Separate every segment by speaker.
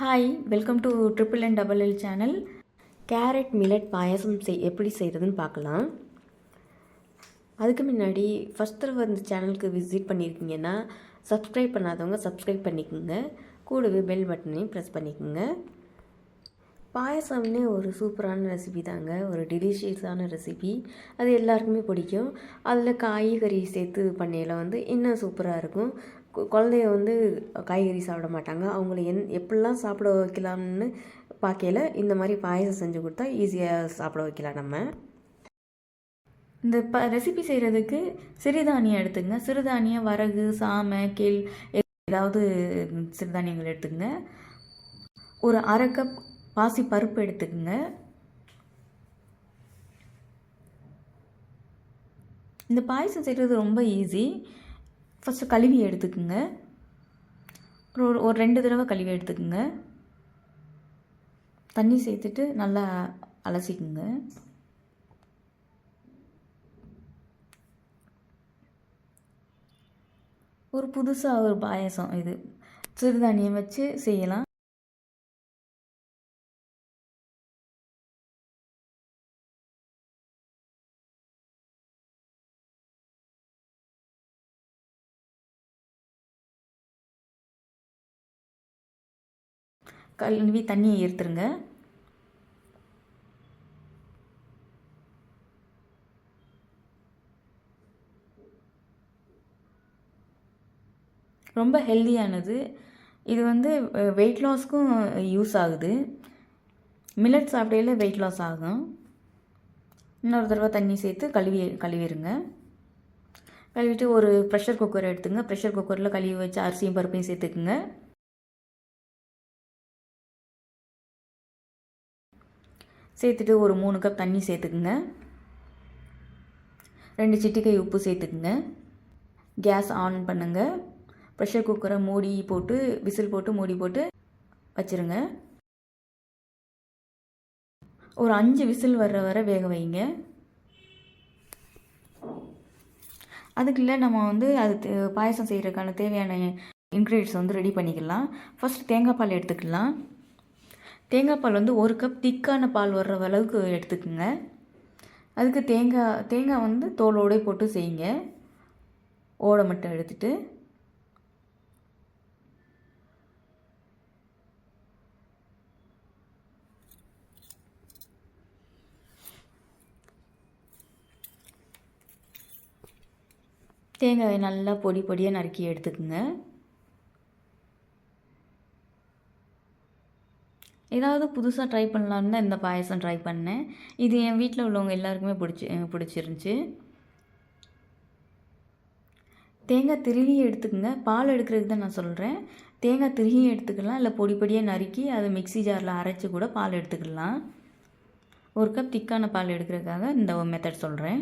Speaker 1: Hi welcome to triple and double L channel
Speaker 2: carrot millet பாயாசம் செய் எப்படி செய்கிறதுன்னு பார்க்கலாம். அதுக்கு முன்னாடி ஃபஸ்ட் தடவை இந்த சேனலுக்கு விசிட் பண்ணியிருக்கீங்கன்னா சப்ஸ்கிரைப் பண்ணாதவங்க சப்ஸ்கிரைப் பண்ணிக்கோங்க. கூடவே பெல் பட்டனையும் ப்ரெஸ் பண்ணிக்கோங்க. பாயசம்னே ஒரு சூப்பரான ரெசிபி தாங்க. ஒரு டெலிஷியஸான ரெசிபி அது எல்லாருக்குமே பிடிக்கும். அதில் காய்கறி சேர்த்து பண்ணையில் வந்து இன்னும் சூப்பராக இருக்கும். குழந்தைய வந்து காய்கறி சாப்பிட மாட்டாங்க. அவங்கள என் எப்படிலாம் சாப்பிட வைக்கலாம்னு பார்க்கையில இந்த மாதிரி பாயசம் செஞ்சு கொடுத்தா ஈஸியாக சாப்பிட வைக்கலாம் நம்ம.
Speaker 1: இந்த ப ரெசிபி செய்கிறதுக்கு சிறுதானியம் எடுத்துங்க. சிறுதானியம் வரகு சாமை கேள் ஏதாவது சிறுதானியங்கள் எடுத்துங்க. ஒரு அரை கப் பாசி பருப்பு எடுத்துக்கங்க. இந்த பாயசம் செய்கிறது ரொம்ப ஈஸி ஃபஸ்ட்டு கழுவி எடுத்துக்குங்க. ஒரு ஒரு ரெண்டு தடவை கழுவி எடுத்துக்குங்க. தண்ணி சேர்த்துட்டு நல்லா அலசிக்குங்க. ஒரு புதுசாக ஒரு பாயாசம் இது. சிறுதானியம் வச்சு செய்யலாம். கழுவி தண்ணியை ஈர்த்துருங்க ரொம்ப ஹெல்தியானது இது வந்து வெயிட் லாஸ்க்கும் யூஸ் ஆகுது. மில்லட் சாப்பிடையில வெயிட் லாஸ் ஆகும். இன்னொரு தடவை தண்ணி சேர்த்து கழுவி கழுவிடுங்க கழுவிட்டு ஒரு ப்ரெஷர் குக்கர் எடுத்துங்க. ப்ரெஷர் குக்கரில் கழுவி வச்சு அரிசியும் பருப்பையும் சேர்த்துக்குங்க. சேர்த்துட்டு ஒரு மூணு கப் தண்ணி சேர்த்துக்குங்க. ரெண்டு சிட்டிக்காய் உப்பு சேர்த்துக்குங்க. கேஸ் ஆன் பண்ணுங்கள் ப்ரெஷர் குக்கரை மூடி போட்டு விசில் போட்டு மூடி போட்டு வச்சிருங்க. ஒரு அஞ்சு விசில் வர்ற வரை வேக வைங்க. அதுக்குள்ளே நம்ம வந்து அது தே- செய்கிறதுக்கான தேவையான இன்க்ரீடியன்ஸ் வந்து ரெடி பண்ணிக்கலாம். ஃபஸ்ட்டு தேங்காய் பால் எடுத்துக்கலாம். தேங்காய் பால் வந்து ஒரு கப் திக்கான பால் வர்ற அளவுக்கு எடுத்துக்கோங்க. அதுக்கு தேங்காய் தேங்காய் வந்து தோலோடே போட்டு செய்யுங்க. ஓடை மட்டும் எடுத்துட்டு. தேங்காயை நல்லா பொடி பொடியாக நறுக்கி எடுத்துக்கோங்க. ஏதாவது புதுசாக ட்ரை பண்ணலான்னு தான் இந்த பாயசம் ட்ரை பண்ணேன். இது என் வீட்டில் உள்ளவங்க எல்லாருக்குமே பிடிச்சி பிடிச்சிருந்துச்சி. தேங்காய் திருகி எடுத்துக்கோங்க. பால் எடுக்கிறதுக்கு தான் நான் சொல்கிறேன் தேங்காய் திருகி எடுத்துக்கலாம். இல்லை பொடி பொடியாக நறுக்கி அதை மிக்ஸி ஜாரில் அரைச்சி கூட பால் எடுத்துக்கலாம். ஒரு கப் திக்கான பால் எடுக்கிறதுக்காக இந்த மெத்தட் சொல்கிறேன்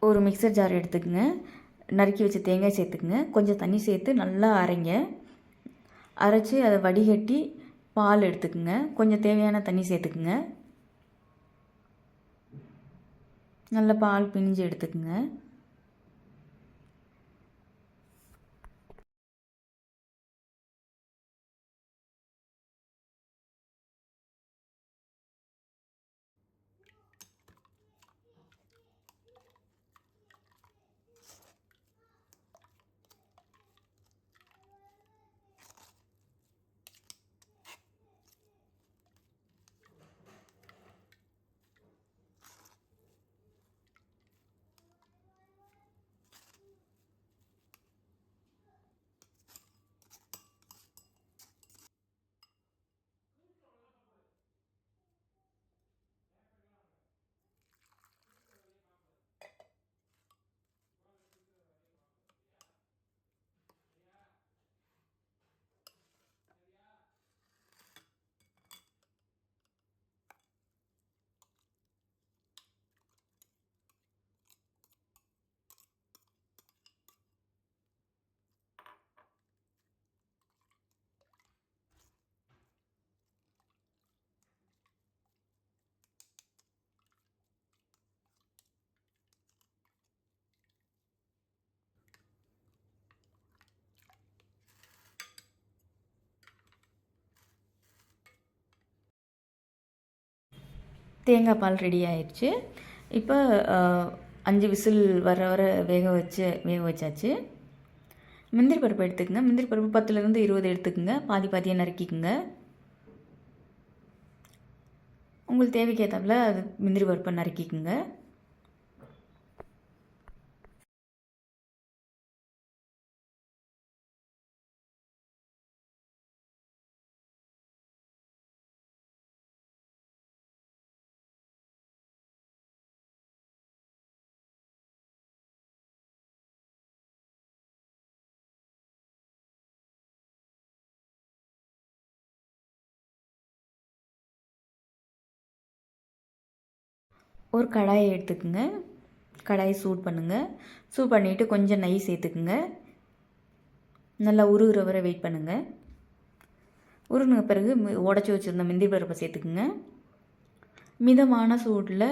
Speaker 1: ஒரு மிக்சர் ஜார் எடுத்துக்கங்க. நறுக்கி வச்ச தேங்காய் சேர்த்துக்குங்க. கொஞ்சம் தண்ணி சேர்த்து நல்லா அரைங்க. அரைச்சி அதை வடிகட்டி பால் எடுத்துக்குங்க. கொஞ்சம் தேவையான தண்ணி சேர்த்துக்குங்க. நல்ல பால் பிழிஞ்சு எடுத்துக்குங்க. தேங்காய் பால் ரெடி ஆயிடுச்சு. இப்போ அஞ்சு விசில் வர வர வேக வச்சு வேக வச்சாச்சு. முந்திரி பருப்பு எடுத்துக்கங்க. முந்திரி பருப்பு பத்துலேருந்து இருபது எடுத்துக்கோங்க. பாதி பாதியாக நறுக்கிக்கோங்க. உங்களுக்கு தேவைக்கேற்றாப்புல அது முந்திரி பருப்பை நறுக்கிக்கோங்க. ஒரு கடாயை எடுத்துக்கோங்க. கடாயை சூட் பண்ணுங்கள் சூட் பண்ணிவிட்டு கொஞ்சம் நெய் சேர்த்துக்குங்க. நல்லா உருகுற வரை வெயிட் பண்ணுங்கள் உருகின பிறகு உடச்சி வச்சுருந்த முந்திரி பருப்பை சேர்த்துக்குங்க. மிதமான சூட்டில்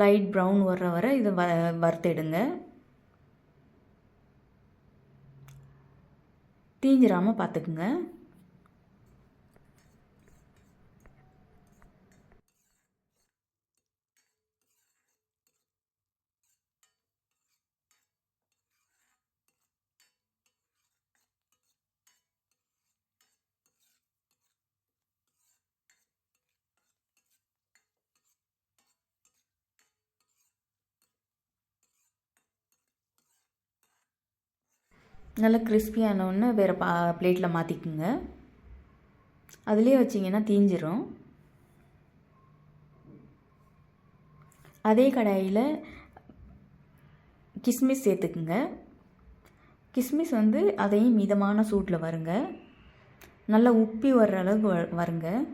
Speaker 1: லைட் ப்ரௌன் வர்ற வரை இதை வ வறுத்தெடுங்க. தீஞ்சிராமல் பார்த்துக்குங்க. நல்லா கிறிஸ்பியானோன்னு வேறு பா பிளேட்டில் மாற்றிக்குங்க அதுலேயே வச்சிங்கன்னா தீஞ்சிரும். அதே கடாயில் கிஸ்மிஸ் சேர்த்துக்குங்க. கிஸ்மிஸ் வந்து அதையும் மிதமான சூட்டில் வருங்க. நல்லா உப்பி வர்ற அளவுக்கு வ- வருங்க.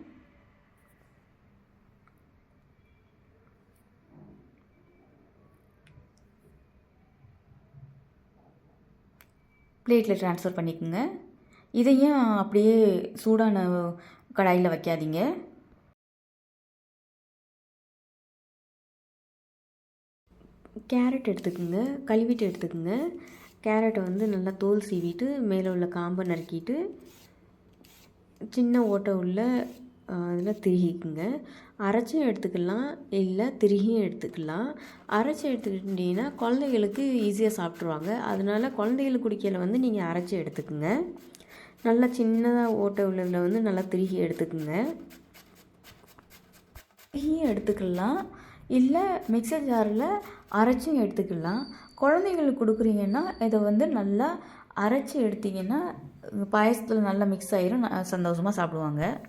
Speaker 1: பிளேட்டில் ட்ரான்ஸ்ஃபர் பண்ணிக்கோங்க. இதையும் அப்படியே சூடான கடாயில் வைக்காதீங்க.
Speaker 2: கேரட் எடுத்துக்கோங்க. கழுவிட்டு எடுத்துக்கோங்க. கேரட்டை வந்து நல்லா தோல் சீவிட்டு மேலே உள்ள காம்பை நறுக்கிட்டு சின்ன ஓட்டை உள்ள அதில் திருகிக்குங்க. அரைச்சும் எடுத்துக்கலாம் இல்லை திருகியும் எடுத்துக்கலாம். அரைச்சி எடுத்துக்கிட்டீங்கன்னா குழந்தைகளுக்கு ஈஸியாக சாப்பிட்ருவாங்க அதனால குழந்தைகளுக்கு குடிக்கையில் வந்து நீங்கள் அரைச்சி எடுத்துக்கோங்க. நல்லா சின்னதாக ஓட்டை உள்ளதில் வந்து நல்லா திருகி எடுத்துக்கோங்க.
Speaker 1: திருகியும் எடுத்துக்கலாம் இல்லை மிக்சர் ஜாரில் அரைச்சும் எடுத்துக்கலாம். குழந்தைங்களுக்கு கொடுக்குறீங்கன்னா இதை வந்து நல்லா அரைச்சி எடுத்தீங்கன்னா பாயசத்தில் நல்லா மிக்ஸ் ஆகிரும் ந- சந்தோஷமாக சாப்பிடுவாங்க.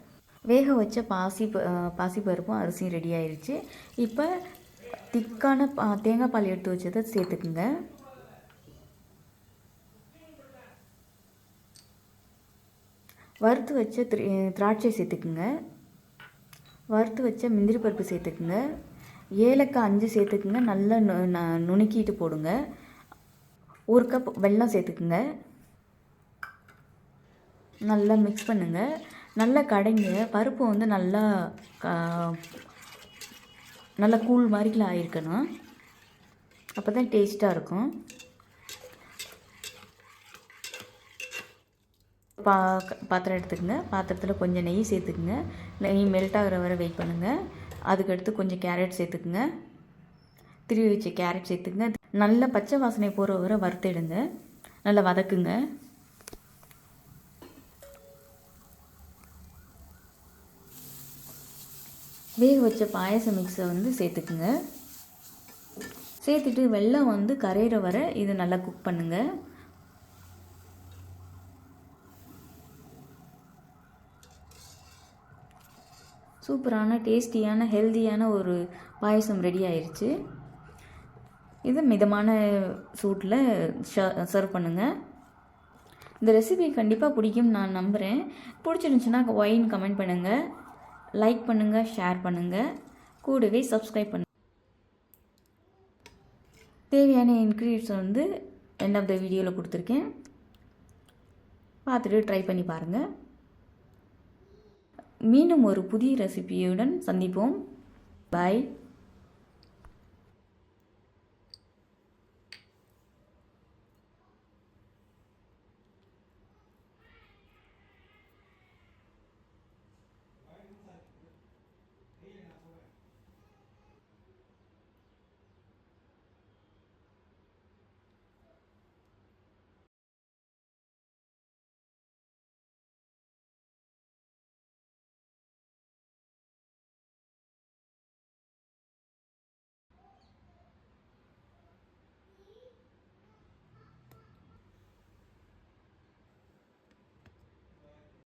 Speaker 1: வேக வச்ச பாசி ப- பாசிப்பருப்பும் அரிசியும் ரெடி ஆயிடுச்சு இப்போ திக்கான பா தேங்காய் பால் எடுத்து வச்சதை சேர்த்துக்குங்க. வறுத்து வச்ச திரி திராட்சை சேர்த்துக்குங்க. வறுத்து வச்ச முந்திரி பருப்பு சேர்த்துக்குங்க. ஏலக்காய் அஞ்சு சேர்த்துக்குங்க. நல்லா நு ந- நுணுக்கிட்டு போடுங்க. ஒரு கப் வெல்லம் சேர்த்துக்குங்க. நல்லா மிக்ஸ் பண்ணுங்கள் நல்லா கடைங்க. பருப்பு வந்து நல்லா கா- நல்லா கூழ் மாதிரிலாம் ஆயிருக்கணும். அப்போ தான் டேஸ்ட்டாக இருக்கும். பா பாத்திரம் எடுத்துக்கங்க. பாத்திரத்தில் கொஞ்சம் நெய் சேர்த்துக்குங்க. நெய் மெல்ட் ஆகிற வரை வெயிட் பண்ணுங்கள் அதுக்கடுத்து கொஞ்சம் கேரட் சேர்த்துக்குங்க. திருவி வச்ச கேரட் சேர்த்துக்குங்க. நல்ல பச்சை வாசனை போகிற வரை வறுத்தெடுங்க. நல்லா வதக்குங்க. வேக வச்ச பாயச மிக்ஸை வந்து சேர்த்துக்குங்க. சேர்த்துட்டு வெல்லம் வந்து கரையிற வரை இது நல்லா குக் பண்ணுங்கள் சூப்பரான டேஸ்டியான ஹெல்தியான ஒரு பாயசம் ரெடி ஆயிடுச்சு இது மிதமான சூட்டில் சர்வ் பண்ணுங்கள் இந்த ரெசிபி கண்டிப்பாக பிடிக்கும் நான் நம்புகிறேன் பிடிச்சிருந்துச்சுன்னா ஒயின் கமெண்ட் பண்ணுங்கள் லைக் பண்ணுங்கள் ஷேர் பண்ணுங்கள் கூடவே சப்ஸ்கிரைப் பண்ணுங்கள் தேவையான இன்க்ரீடியன்ஸ் வந்து எண்ட் ஆஃப் த வீடியோவில் கொடுத்துருக்கேன். பார்த்துட்டு ட்ரை பண்ணி பாருங்கள் மீண்டும் ஒரு புதிய ரெசிபியுடன் சந்திப்போம். பாய்